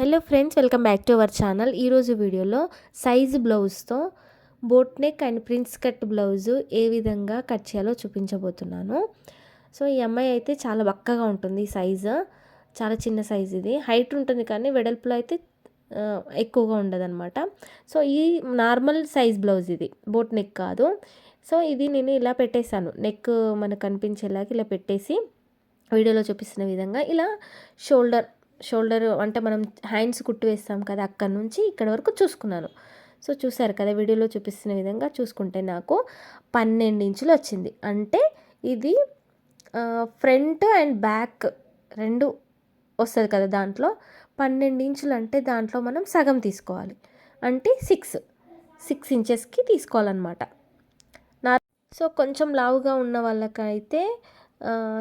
Hello friends welcome back to our channel. ఈరోజు వీడియోలో size బ్లౌజ్తో boat neck and prince cut blouse ఏ విధంగా cut చేయాలో చూపించబోతున్నాను. సో ఈ అమ్మాయి అయితే చాలా బక్కగా ఉంటుంది సైజు. చాలా చిన్న సైజ్ ఇది. హైట్ ఉంటుంది కానీ వెడల్పులో అయితే ఎక్కువగా ఉండదన్నమాట. సో ఈ నార్మల్ సైజ్ బ్లౌజ్ ఇది. బోట్ నెక్ కాదు. సో ఇది నేను ఇలా పెట్టేశాను. నెక్ మనకు కనిపించేలాగా ఇలా పెట్టేసి వీడియోలో చూపిస్తున్న విధంగా ఇలా షోల్డర్ షోల్డర్ అంటే మనం హ్యాండ్స్ కుట్టు వేస్తాం కదా అక్కడ నుంచి ఇక్కడ వరకు చూసుకున్నాను. సో చూసారు కదా వీడియోలో చూపిస్తున్న విధంగా చూసుకుంటే నాకు పన్నెండు ఇంచులు వచ్చింది. అంటే ఇది ఫ్రంట్ అండ్ బ్యాక్ రెండు వస్తుంది కదా దాంట్లో. పన్నెండు ఇంచులు అంటే దాంట్లో మనం సగం తీసుకోవాలి. అంటే సిక్స్ సిక్స్ ఇంచెస్కి తీసుకోవాలన్నమాట. నా సో కొంచెం లావుగా ఉన్న వాళ్ళకైతే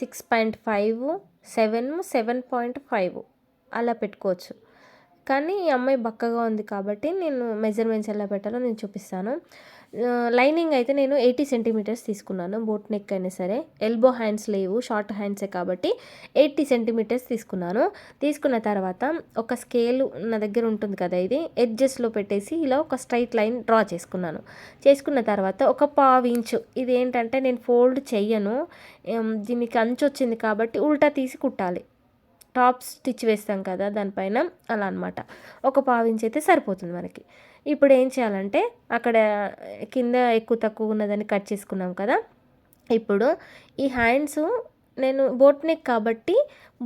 six point five seven seven point five అలా పెట్టుకోవచ్చు. కానీ ఈ అమ్మాయి బక్కగా ఉంది కాబట్టి నేను మెజర్మెంట్స్ ఎలా పెట్టాలో నేను చూపిస్తాను. లైనింగ్ అయితే నేను ఎయిటీ సెంటీమీటర్స్ తీసుకున్నాను బోట్ నెక్ అయినా సరే. ఎల్బో హ్యాండ్స్ లేవు షార్ట్ హ్యాండ్సే కాబట్టి ఎయిటీ సెంటీమీటర్స్ తీసుకున్నాను. తీసుకున్న తర్వాత ఒక స్కేల్ నా దగ్గర ఉంటుంది కదా ఇది ఎడ్జెస్లో పెట్టేసి ఇలా ఒక స్ట్రైట్ లైన్ డ్రా చేసుకున్నాను. చేసుకున్న తర్వాత ఒక పావు ఇంచు ఇది ఏంటంటే నేను ఫోల్డ్ చెయ్యను దీనికి అంచు వచ్చింది కాబట్టి ఉల్టా తీసి కుట్టాలి. టాప్ స్టిచ్ వేస్తాం కదా దానిపైన అలా అనమాట ఒక పావించి అయితే సరిపోతుంది మనకి. ఇప్పుడు ఏం చేయాలంటే అక్కడ కింద ఎక్కువ తక్కువ ఉన్నదని కట్ చేసుకున్నాం కదా. ఇప్పుడు ఈ హ్యాండ్స్ నేను బోట్ నెక్ కాబట్టి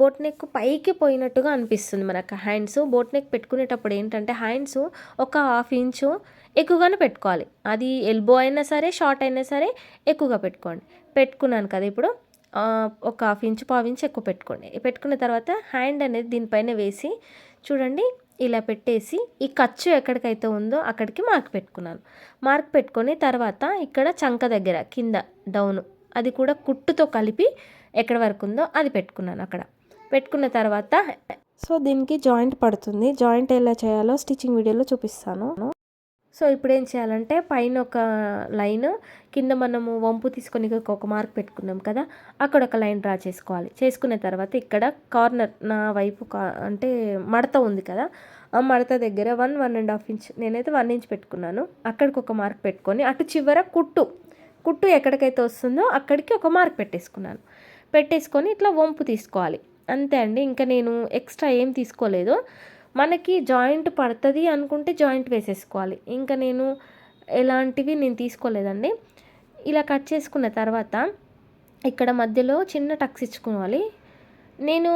బోట్ నెక్ పైకి పోయినట్టుగా అనిపిస్తుంది మనకు హ్యాండ్స్. బోట్ నెక్ పెట్టుకునేటప్పుడు ఏంటంటే హ్యాండ్స్ ఒక హాఫ్ ఇంచు ఎక్కువగానే పెట్టుకోవాలి. అది ఎల్బో అయినా సరే షార్ట్ అయినా సరే ఎక్కువగా పెట్టుకోండి. పెట్టుకున్నాను కదా ఇప్పుడు ఒక హాఫ్ ఇంచు పావు ఇంచు ఎక్కువ పెట్టుకోండి. పెట్టుకున్న తర్వాత హ్యాండ్ అనేది దీనిపైన వేసి చూడండి ఇలా పెట్టేసి ఈ ఖర్చు ఎక్కడికైతే ఉందో అక్కడికి మార్క్ పెట్టుకున్నాను. మార్క్ పెట్టుకొని తర్వాత ఇక్కడ చంక దగ్గర కింద డౌన్ అది కూడా కుట్టుతో కలిపి ఎక్కడి వరకు ఉందో అది పెట్టుకున్నాను అక్కడ. పెట్టుకున్న తర్వాత సో దీనికి జాయింట్ పడుతుంది. జాయింట్ ఎలా చేయాలో స్టిచ్చింగ్ వీడియోలో చూపిస్తాను. సో ఇప్పుడు ఏం చేయాలంటే పైన ఒక లైన్ కింద మనము వంపు తీసుకొని ఒక మార్క్ పెట్టుకున్నాం కదా అక్కడ ఒక లైన్ డ్రా చేసుకోవాలి. చేసుకున్న తర్వాత ఇక్కడ కార్నర్ నా వైపు కా- అంటే మడత ఉంది కదా ఆ మడత దగ్గర one one and half inch నేనైతే వన్ ఇంచ్ పెట్టుకున్నాను. అక్కడికి ఒక మార్క్ పెట్టుకొని అటు చివర కుట్టు కుట్టు ఎక్కడికైతే వస్తుందో అక్కడికి ఒక మార్క్ పెట్టేసుకున్నాను. పెట్టేసుకొని ఇట్లా వంపు తీసుకోవాలి. అంతే అండి. ఇంకా నేను ఎక్స్ట్రా ఏం తీసుకోలేదు. మనకి జాయింట్ పడుతుంది అనుకుంటే జాయింట్ వేసేసుకోవాలి. ఇంకా నేను ఎలాంటివి నేను తీసుకోలేదండి. ఇలా కట్ చేసుకున్న తర్వాత ఇక్కడ మధ్యలో చిన్న టక్స్ ఇచ్చుకోవాలి. నేను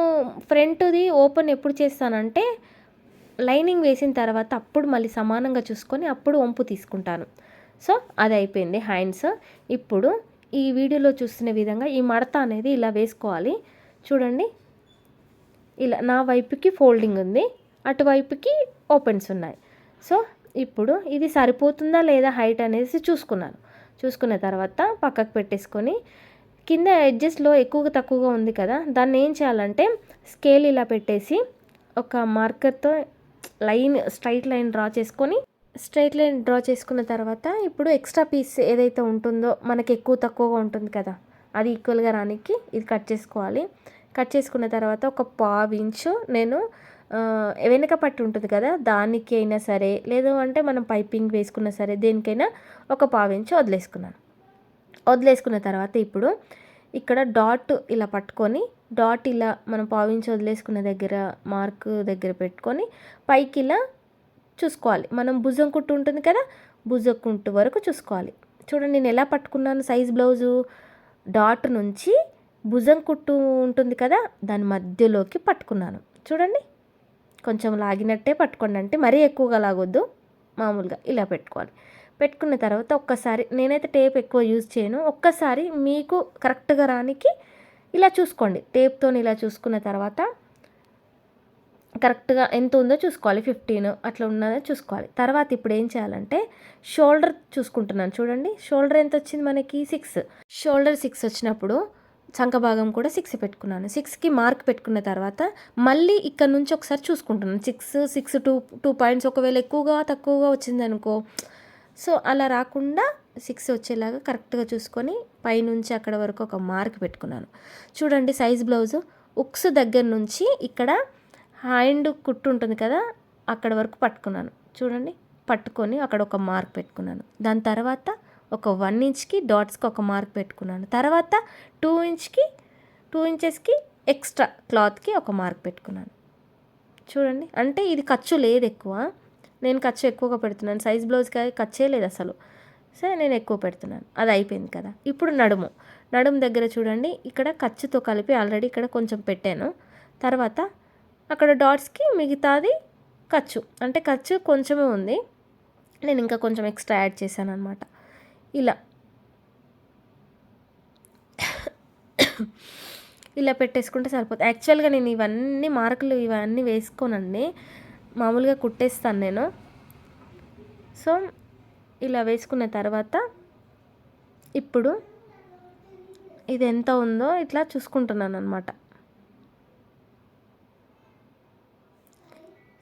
ఫ్రంట్ది ఓపెన్ ఎప్పుడు చేస్తానంటే లైనింగ్ వేసిన తర్వాత అప్పుడు మళ్ళీ సమానంగా చూసుకొని అప్పుడు వంపు తీసుకుంటాను. సో అది అయిపోయింది హ్యాండ్స్. ఇప్పుడు ఈ వీడియోలో చూస్తున్న విధంగా ఈ మడత అనేది ఇలా వేసుకోవాలి. చూడండి. ఇలా నా వైపుకి ఫోల్డింగ్ ఉంది. అటువైపుకి ఓపెన్స్ ఉన్నాయి. సో ఇప్పుడు ఇది సరిపోతుందా లేదా హైట్ అనేసి చూసుకున్నాను. చూసుకున్న తర్వాత పక్కకు పెట్టేసుకొని కింద ఎడ్జెస్లో ఎక్కువగా తక్కువగా ఉంది కదా దాన్ని ఏం చేయాలంటే స్కేల్ ఇలా పెట్టేసి ఒక మార్కర్తో లైన్ స్ట్రైట్ లైన్ డ్రా చేసుకొని స్ట్రైట్ లైన్ డ్రా చేసుకున్న తర్వాత ఇప్పుడు ఎక్స్ట్రా పీస్ ఏదైతే ఉంటుందో మనకి ఎక్కువ తక్కువగా ఉంటుంది కదా అది ఈక్వల్గా రానికి ఇది కట్ చేసుకోవాలి. కట్ చేసుకున్న తర్వాత ఒక పావు ఇంచు నేను వెనుక పట్టు ఉంటుంది కదా దానికి అయినా సరే లేదు అంటే మనం పైపింగ్ వేసుకున్నా సరే దేనికైనా ఒక పావించి వదిలేసుకున్నాను. వదిలేసుకున్న తర్వాత ఇప్పుడు ఇక్కడ డాట్ ఇలా పట్టుకొని డాట్ ఇలా మనం పావించి వదిలేసుకున్న దగ్గర మార్క్ దగ్గర పెట్టుకొని పైకి ఇలా చూసుకోవాలి. మనం భుజం కుట్టు ఉంటుంది కదా భుజం కుట్టు వరకు చూసుకోవాలి. చూడండి నేను ఎలా పట్టుకున్నాను సైజ్ బ్లౌజు? డాట్ నుంచి భుజం కుట్టు ఉంటుంది కదా దాని మధ్యలోకి పట్టుకున్నాను. చూడండి కొంచెం లాగినట్టే పట్టుకోండి అంటే మరీ ఎక్కువగా లాగొద్దు. మామూలుగా ఇలా పెట్టుకోవాలి. పెట్టుకున్న తర్వాత ఒక్కసారి నేనైతే టేప్ ఎక్కువ యూజ్ చేయను. ఒక్కసారి మీకు కరెక్ట్గా రానికి ఇలా చూసుకోండి. టేప్తో ఇలా చూసుకున్న తర్వాత కరెక్ట్గా ఎంత ఉందో చూసుకోవాలి. ఫిఫ్టీన్ అట్లా ఉన్నదో చూసుకోవాలి. తర్వాత ఇప్పుడు ఏం చేయాలంటే షోల్డర్ చూసుకుంటున్నాను. చూడండి షోల్డర్ ఎంత వచ్చింది మనకి? సిక్స్. షోల్డర్ సిక్స్ వచ్చినప్పుడు చంక భాగం కూడా సిక్స్ పెట్టుకున్నాను. సిక్స్కి మార్క్ పెట్టుకున్న తర్వాత మళ్ళీ ఇక్కడ నుంచి ఒకసారి చూసుకుంటున్నాను. Six six two two points ఒకవేళ ఎక్కువగా తక్కువగా వచ్చిందనుకో. సో అలా రాకుండా సిక్స్ వచ్చేలాగా కరెక్ట్గా చూసుకొని పైనుంచి అక్కడ వరకు ఒక మార్క్ పెట్టుకున్నాను. చూడండి సైజ్ బ్లౌజు ఉక్స్ దగ్గర నుంచి ఇక్కడ హ్యాండ్ కుట్టు ఉంటుంది కదా అక్కడ వరకు పట్టుకున్నాను. చూడండి పట్టుకొని అక్కడ ఒక మార్క్ పెట్టుకున్నాను. దాని తర్వాత ఒక వన్ ఇంచ్కి డాట్స్కి ఒక మార్క్ పెట్టుకున్నాను. తర్వాత టూ ఇంచ్కి టూ ఇంచెస్కి ఎక్స్ట్రా క్లాత్కి ఒక మార్క్ పెట్టుకున్నాను. చూడండి. అంటే ఇది ఖర్చు లేదు ఎక్కువ. నేను ఖర్చు ఎక్కువగా పెడుతున్నాను. సైజ్ బ్లౌజ్కి ఖర్చే లేదు అసలు. సరే నేను ఎక్కువ పెడుతున్నాను. అది అయిపోయింది కదా. ఇప్పుడు నడుము. నడుము దగ్గర చూడండి. ఇక్కడ ఖర్చుతో కలిపి ఆల్రెడీ ఇక్కడ కొంచెం పెట్టాను. తర్వాత అక్కడ డాట్స్కి మిగతాది ఖర్చు. అంటే ఖర్చు కొంచెమే ఉంది. నేను ఇంకా కొంచెం ఎక్స్ట్రా యాడ్ చేశాను అనమాట ఇలా. ఇలా పెట్టేసుకుంటే సరిపోతుంది యాక్చువల్గా నేను ఇవన్నీ మార్కులు ఇవన్నీ వేసుకోనండి. మామూలుగా కుట్టేస్తాను నేను. సో ఇలా వేసుకున్న తర్వాత ఇప్పుడు ఇది ఎంత ఉందో ఇట్లా చూసుకుంటున్నాను అనమాట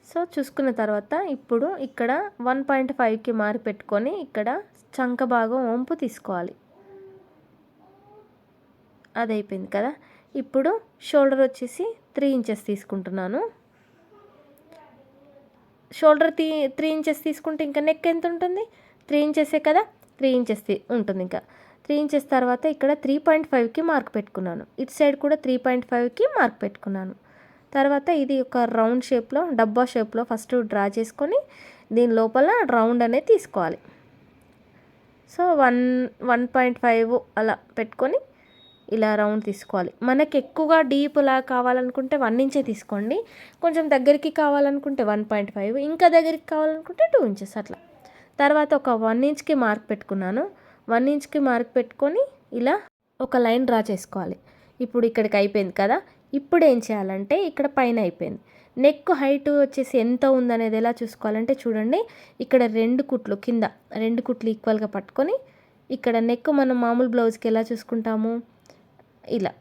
సో చూసుకున్న తర్వాత ఇప్పుడు ఇక్కడ వన్ పాయింట్ ఫైవ్కి మారి పెట్టుకొని ఇక్కడ చంక భాగం వంపు తీసుకోవాలి. అది అయిపోయింది కదా? ఇప్పుడు షోల్డర్ వచ్చేసి త్రీ ఇంచెస్ తీసుకుంటున్నాను. షోల్డర్ తీ త్రీ ఇంచెస్ తీసుకుంటే ఇంకా నెక్ ఎంత ఉంటుంది? త్రీ ఇంచెసే కదా? త్రీ ఇంచెస్ ఉంటుంది ఇంకా. త్రీ ఇంచెస్ తర్వాత ఇక్కడ త్రీ పాయింట్ ఫైవ్కి మార్క్ పెట్టుకున్నాను. ఇటు సైడ్ కూడా త్రీ పాయింట్ ఫైవ్కి మార్క్ పెట్టుకున్నాను. తర్వాత ఇది ఒక రౌండ్ షేప్లో డబ్బా షేప్లో ఫస్ట్ డ్రా చేసుకొని దీని లోపల రౌండ్ అనేది తీసుకోవాలి. So one one point five అలా పెట్టుకొని ఇలా రౌండ్ తీసుకోవాలి. మనకి ఎక్కువగా డీప్ లా కావాలనుకుంటే వన్ ఇంచే తీసుకోండి. కొంచెం దగ్గరికి కావాలనుకుంటే వన్ పాయింట్ ఫైవ్ ఇంకా దగ్గరికి కావాలనుకుంటే టూ ఇంచెస్ అట్లా. తర్వాత ఒక వన్ ఇంచ్కి మార్క్ పెట్టుకున్నాను. వన్ ఇంచ్కి మార్క్ పెట్టుకొని ఇలా ఒక లైన్ డ్రా చేసుకోవాలి. ఇప్పుడు ఇక్కడికి అయిపోయింది కదా ఇప్పుడు ఏం చేయాలంటే ఇక్కడ పైన అయిపోయింది. నెక్ హైట్ వచ్చేసి ఎంత ఉందనేది ఎలా చూసుకోవాలంటే చూడండి. ఇక్కడ రెండు కుట్లు కింద రెండు కుట్లు ఈక్వల్గా పట్టుకొని ఇక్కడ నెక్ మనం మామూలు బ్లౌజ్కి ఎలా చూసుకుంటాము? ఇలా.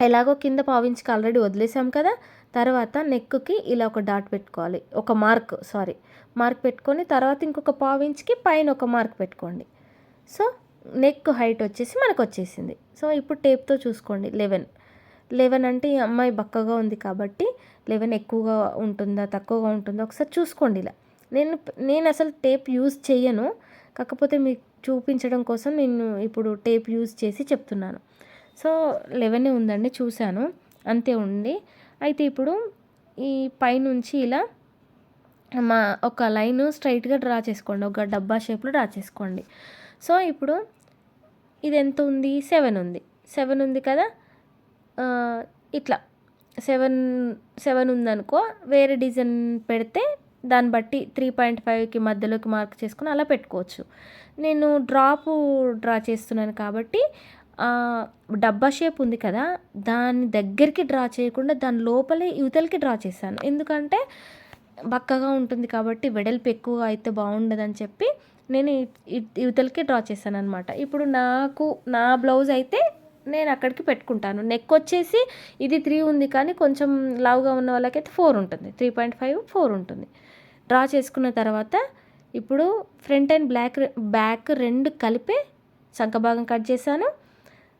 ఎలాగో కింద పావించుకు ఆల్రెడీ వదిలేసాం కదా తర్వాత నెక్కి ఇలా ఒక డాట్ పెట్టుకోవాలి. ఒక మార్క్ సారీ. మార్క్ పెట్టుకొని తర్వాత ఇంకొక పావించుకి పైన ఒక మార్క్ పెట్టుకోండి. సో నెక్ హైట్ వచ్చేసి మనకు వచ్చేసింది సో ఇప్పుడు టేప్తో చూసుకోండి. లెవెన్. లెవెన్ అంటే ఈ అమ్మాయి బక్కగా ఉంది కాబట్టి లెవెన్ ఎక్కువగా ఉంటుందా తక్కువగా ఉంటుందా ఒకసారి చూసుకోండి ఇలా. నేను నేను అసలు టేప్ యూజ్ చేయను కాకపోతే మీకు చూపించడం కోసం నేను ఇప్పుడు టేప్ యూజ్ చేసి చెప్తున్నాను. సో లెవెనే ఉందండి చూశాను. అంతే ఉంది. అయితే ఇప్పుడు ఈ పైనుంచి ఇలా మా ఒక లైన్ స్ట్రైట్గా డ్రా చేసుకోండి. ఒక డబ్బా షేప్లో డ్రా చేసుకోండి. సో ఇప్పుడు ఇది ఎంత ఉంది? సెవెన్ ఉంది. సెవెన్ ఉంది కదా? ఇట్లా సెవెన్ సెవెన్ ఉందనుకో వేరే డిజైన్ పెడితే దాన్ని బట్టి త్రీ పాయింట్ ఫైవ్కి మధ్యలోకి మార్క్ చేసుకుని అలా పెట్టుకోవచ్చు. నేను డ్రాపు డ్రా చేస్తున్నాను కాబట్టి డబ్బా షేప్ ఉంది కదా దాని దగ్గరికి డ్రా చేయకుండా దాని లోపలే యువతలకి డ్రా చేశాను ఎందుకంటే బక్కగా ఉంటుంది కాబట్టి వెడల్పు ఎక్కువ అయితే బాగుండదని చెప్పి నేను యువతలకి డ్రా చేశాను అనమాట ఇప్పుడు నాకు నా బ్లౌజ్ అయితే నేను అక్కడికి పెట్టుకుంటాను. నెక్ వచ్చేసి ఇది త్రీ ఉంది కానీ కొంచెం లావుగా ఉన్న వాళ్ళకైతే ఫోర్ ఉంటుంది. త్రీ పాయింట్ ఫైవ్ ఫోర్ ఉంటుంది. డ్రా చేసుకున్న తర్వాత ఇప్పుడు ఫ్రంట్ అండ్ బ్లాక్ బ్యాక్ రెండు కలిపే చంకభాగం కట్ చేశాను.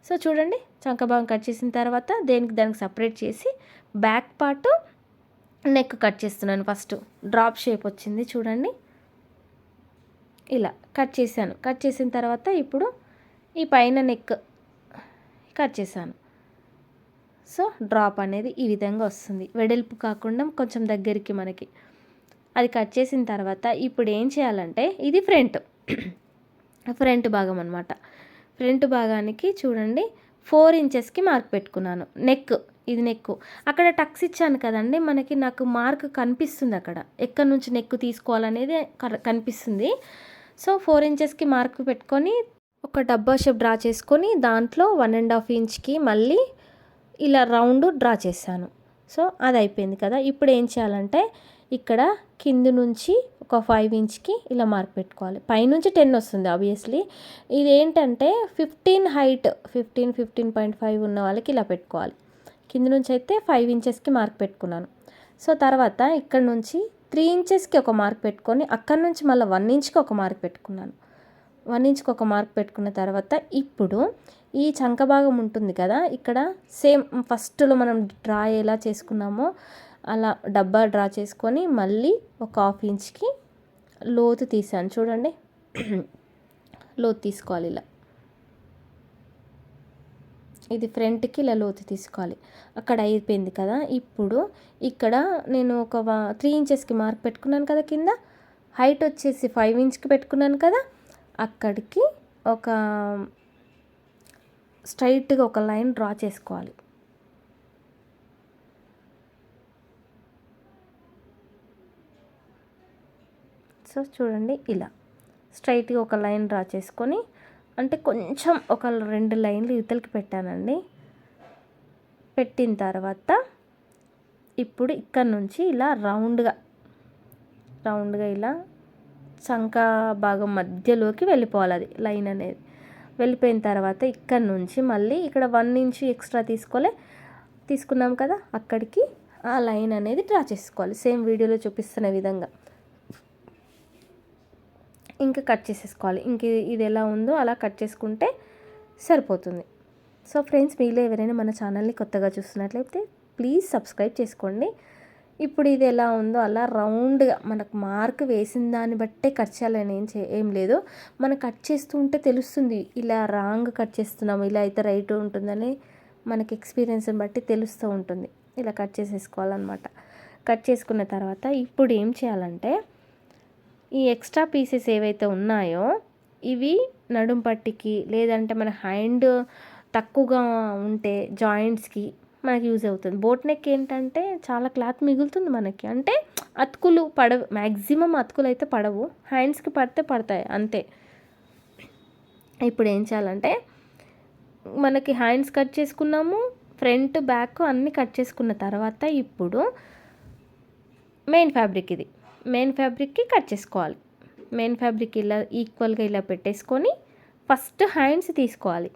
సో చూడండి చంకభాగం కట్ చేసిన తర్వాత దేనికి దానికి సపరేట్ చేసి బ్యాక్ పార్ట్ నెక్ కట్ చేస్తున్నాను ఫస్ట్ డ్రాప్ షేప్ వచ్చింది చూడండి. ఇలా కట్ చేశాను. కట్ చేసిన తర్వాత ఇప్పుడు ఈ పైన నెక్ కట్ చేశాను. సో డ్రాప్ అనేది ఈ విధంగా వస్తుంది. వెడల్పు కాకుండా కొంచెం దగ్గరికి మనకి. అది కట్ చేసిన తర్వాత ఇప్పుడు ఏం చేయాలంటే ఇది ఫ్రంట్. ఫ్రంట్ భాగం అనమాట ఫ్రంట్ భాగానికి చూడండి ఫోర్ ఇంచెస్కి మార్క్ పెట్టుకున్నాను. నెక్ ఇది నెక్ అక్కడ టక్స్ ఇచ్చాను కదండి మనకి నాకు మార్క్ కనిపిస్తుంది అక్కడ. ఎక్కడి నుంచి నెక్ తీసుకోవాలనేది కనిపిస్తుంది. సో ఫోర్ ఇంచెస్కి మార్క్ పెట్టుకొని ఒక డబ్బా షేప్ డ్రా చేసుకొని దాంట్లో వన్ అండ్ హాఫ్ ఇంచ్కి మళ్ళీ ఇలా రౌండ్ డ్రా చేశాను. సో అది అయిపోయింది కదా. ఇప్పుడు ఏం చేయాలంటే ఇక్కడ కింది నుంచి ఒక ఫైవ్ ఇంచ్కి ఇలా మార్క్ పెట్టుకోవాలి. పైనుంచి టెన్ వస్తుంది ఆబ్వియస్లీ ఇది ఏంటంటే fifteen height fifteen fifteen point five ఉన్న వాళ్ళకి ఇలా పెట్టుకోవాలి. కింద నుంచి అయితే ఫైవ్ ఇంచెస్కి మార్క్ పెట్టుకున్నాను. సో తర్వాత ఇక్కడ నుంచి త్రీ ఇంచెస్కి ఒక మార్క్ పెట్టుకొని అక్కడ నుంచి మళ్ళీ వన్ ఇంచ్కి ఒక మార్క్ పెట్టుకున్నాను. వన్ ఇంచ్కి ఒక మార్క్ పెట్టుకున్న తర్వాత ఇప్పుడు ఈ చంక భాగం ఉంటుంది కదా ఇక్కడ సేమ్ ఫస్ట్లో మనం డ్రా ఎలా చేసుకున్నామో అలా డబ్బా డ్రా చేసుకొని మళ్ళీ ఒక హాఫ్ ఇంచ్కి లోతు తీసాను. చూడండి లోతు తీసుకోవాలి ఇలా. ఇది ఫ్రంట్కి ఇలా లోతు తీసుకోవాలి. అక్కడ అయిపోయింది కదా ఇప్పుడు ఇక్కడ నేను ఒక త్రీ ఇంచెస్కి మార్క్ పెట్టుకున్నాను కదా కింద హైట్ వచ్చేసి ఫైవ్ ఇంచ్కి పెట్టుకున్నాను కదా అక్కడికి ఒక స్ట్రైట్గా ఒక లైన్ డ్రా చేసుకోవాలి. సో చూడండి ఇలా. స్ట్రైట్గా ఒక లైన్ డ్రా చేసుకొని అంటే కొంచెం ఒక రెండు లైన్లు యువతలకి పెట్టానండి. పెట్టిన తర్వాత ఇప్పుడు ఇక్కడ నుంచి ఇలా రౌండ్గా రౌండ్గా ఇలా చంక భాగం మధ్యలోకి వెళ్ళిపోవాలి అది లైన్ అనేది. వెళ్ళిపోయిన తర్వాత ఇక్కడ నుంచి మళ్ళీ ఇక్కడ వన్ ఇంచ్ ఎక్స్ట్రా తీసుకోలే తీసుకున్నాం కదా అక్కడికి ఆ లైన్ అనేది డ్రా చేసుకోవాలి. సేమ్ వీడియోలో చూపిస్తున్న విధంగా. ఇంకా కట్ చేసేసుకోవాలి. ఇంక ఇది ఎలా ఉందో అలా కట్ చేసుకుంటే సరిపోతుంది. సో ఫ్రెండ్స్ మీలో ఎవరైనా మన ఛానల్ని కొత్తగా చూస్తున్నట్లయితే ప్లీజ్ సబ్స్క్రైబ్ చేసుకోండి. ఇప్పుడు ఇది ఎలా ఉందో అలా రౌండ్గా మనకు మార్క్ వేసిన దాన్ని బట్టే కట్ చేయాలని ఏం చే ఏం లేదు. మనం కట్ చేస్తూ ఉంటే తెలుస్తుంది ఇలా రాంగ్ కట్ చేస్తున్నాము ఇలా అయితే రైట్ ఉంటుందని మనకి ఎక్స్పీరియన్స్ని బట్టి తెలుస్తూ ఉంటుంది. ఇలా కట్ చేసేసుకోవాలన్నమాట. కట్ చేసుకున్న తర్వాత ఇప్పుడు ఏం చేయాలంటే ఈ ఎక్స్ట్రా పీసెస్ ఏవైతే ఉన్నాయో ఇవి నడుం పట్టికి లేదంటే మన హ్యాండ్ తక్కువగా ఉంటే జాయింట్స్కి మనకి యూజ్ అవుతుంది. బోట్ నెక్ ఏంటంటే చాలా క్లాత్ మిగులుతుంది మనకి. అంటే అతుకులు పడవు. మ్యాక్సిమం అతుకులు అయితే పడవు. హ్యాండ్స్కి పడితే పడతాయి. అంతే. ఇప్పుడు ఏం చేయాలంటే మనకి హ్యాండ్స్ కట్ చేసుకున్నాము. ఫ్రంట్ బ్యాక్ అన్నీ కట్ చేసుకున్న తర్వాత ఇప్పుడు మెయిన్ ఫ్యాబ్రిక్ ఇది. మెయిన్ ఫ్యాబ్రిక్కి కట్ చేసుకోవాలి. మెయిన్ ఫ్యాబ్రిక్ ఇలా ఈక్వల్గా ఇలా పెట్టేసుకొని ఫస్ట్ హ్యాండ్స్ తీసుకోవాలి.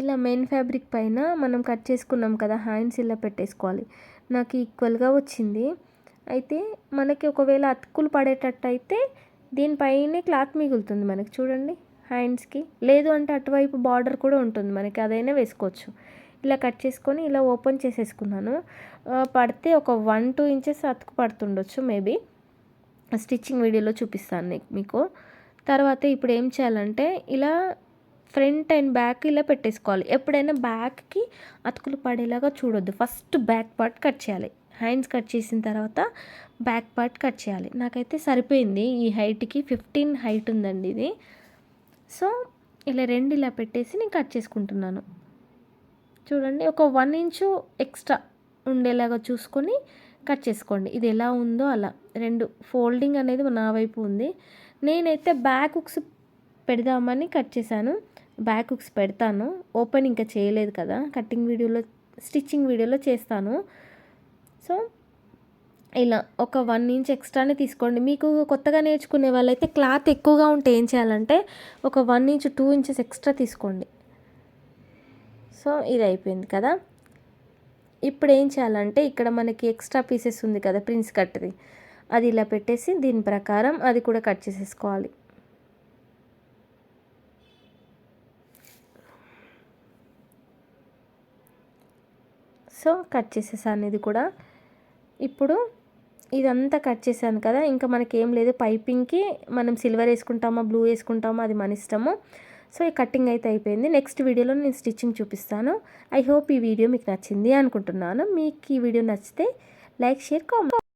ఇలా మెయిన్ ఫ్యాబ్రిక్ పైన మనం కట్ చేసుకున్నాం కదా హ్యాండ్స్ ఇలా పెట్టేసుకోవాలి. నాకు ఈక్వల్గా వచ్చింది. అయితే మనకి ఒకవేళ అతుకులు పడేటట్టు అయితే దీనిపైనే క్లాత్ మిగులుతుంది మనకి. చూడండి హ్యాండ్స్కి. లేదు అంటే అటువైపు బార్డర్ కూడా ఉంటుంది మనకి అదైనా వేసుకోవచ్చు. ఇలా కట్ చేసుకొని ఇలా ఓపెన్ చేసేసుకున్నాను. పడితే ఒక వన్ టూ ఇంచెస్ అతుకు పడుతుండొచ్చు మేబీ. స్టిచ్చింగ్ వీడియోలో చూపిస్తాను మీకు. తర్వాత ఇప్పుడు ఏం చేయాలంటే ఇలా ఫ్రంట్ అండ్ బ్యాక్ ఇలా పెట్టేసుకోవాలి. ఎప్పుడైనా బ్యాక్కి అతుకులు పడేలాగా చూడొద్దు. ఫస్ట్ బ్యాక్ పార్ట్ కట్ చేయాలి. హ్యాండ్స్ కట్ చేసిన తర్వాత బ్యాక్ పార్ట్ కట్ చేయాలి. నాకైతే సరిపోయింది. ఈ హైట్కి ఫిఫ్టీన్ హైట్ ఉందండి ఇది. సో ఇలా రెండు ఇలా పెట్టేసి నేను కట్ చేసుకుంటున్నాను. చూడండి ఒక వన్ ఇంచు ఎక్స్ట్రా ఉండేలాగా చూసుకొని కట్ చేసుకోండి. ఇది ఎలా ఉందో అలా. రెండు ఫోల్డింగ్ అనేది నా వైపు ఉంది. నేనైతే బ్యాక్ హుక్స్ పెడదామని కట్ చేశాను. బ్యాక్ హుక్స్ పెడతాను. ఓపెన్ ఇంకా చేయలేదు కదా. కటింగ్ వీడియోలో స్టిచ్చింగ్ వీడియోలో చేస్తాను. సో ఇలా ఒక వన్ ఇంచ్ ఎక్స్ట్రానే తీసుకోండి. మీకు కొత్తగా నేర్చుకునే వాళ్ళైతే క్లాత్ ఎక్కువగా ఉంటే ఏం చేయాలంటే ఒక one inch two inches extra తీసుకోండి. సో ఇది అయిపోయింది కదా. ఇప్పుడు ఏం చేయాలంటే ఇక్కడ మనకి ఎక్స్ట్రా పీసెస్ ఉంది కదా ప్రిన్స్ కట్ది అది ఇలా పెట్టేసి దీని ప్రకారం అది కూడా కట్ చేసేసుకోవాలి. సో కట్ చేసేసాను ఇది కూడా. ఇప్పుడు ఇదంతా కట్ చేశాను కదా ఇంకా మనకి ఏం లేదు. పైపింగ్కి మనం సిల్వర్ వేసుకుంటామా బ్లూ వేసుకుంటామా అది మన ఇష్టము. సో ఈ కటింగ్ అయితే అయిపోయింది. నెక్స్ట్ వీడియోలో నేను స్టిచ్చింగ్ చూపిస్తాను. ఐ హోప్ ఈ వీడియో మీకు నచ్చింది అనుకుంటున్నాను. మీకు ఈ వీడియో నచ్చితే లైక్ షేర్ కామెంట్.